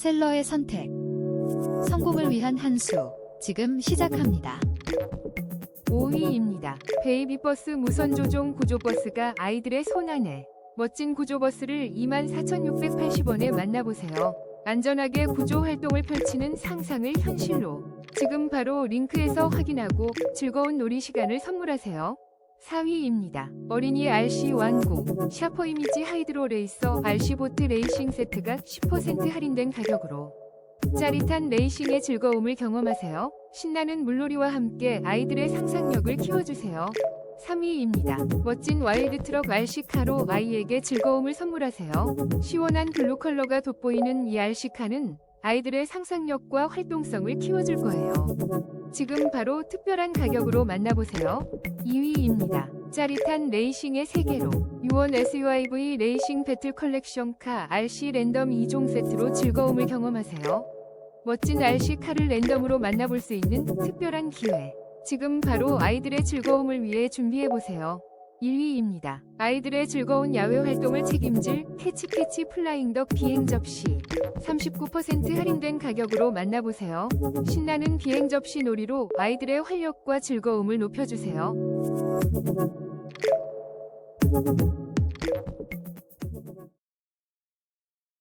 셀러의 선택. 성공을 위한 한 수. 지금 시작합니다. 5위입니다. 베이비버스 무선 조종 구조버스가 아이들의 손안에 멋진 구조버스를 24,680원에 만나보세요. 안전하게 구조 활동을 펼치는 상상을 현실로. 지금 바로 링크에서 확인하고 즐거운 놀이 시간을 선물하세요. 4위입니다. 어린이 RC 완구 샤퍼 이미지 하이드로 레이서 RC 보트 레이싱 세트가 10% 할인된 가격으로 짜릿한 레이싱의 즐거움을 경험하세요. 신나는 물놀이와 함께 아이들의 상상력을 키워주세요. 3위입니다. 멋진 와일드 트럭 RC카로 아이에게 즐거움을 선물하세요. 시원한 블루 컬러가 돋보이는 이 RC카는 아이들의 상상력과 활동성을 키워줄 거예요. 지금 바로 특별한 가격으로 만나보세요. 2위입니다. 짜릿한 레이싱의 세계로 유원 SUIV 레이싱 배틀 컬렉션 카 RC 랜덤 2종 세트로 즐거움을 경험하세요. 멋진 RC 카를 랜덤으로 만나볼 수 있는 특별한 기회. 지금 바로 아이들의 즐거움을 위해 준비해보세요. 1위입니다. 아이들의 즐거운 야외 활동을 책임질 캐치캐치 플라잉 덕 비행 접시. 39% 할인된 가격으로 만나보세요. 신나는 비행 접시 놀이로 아이들의 활력과 즐거움을 높여주세요.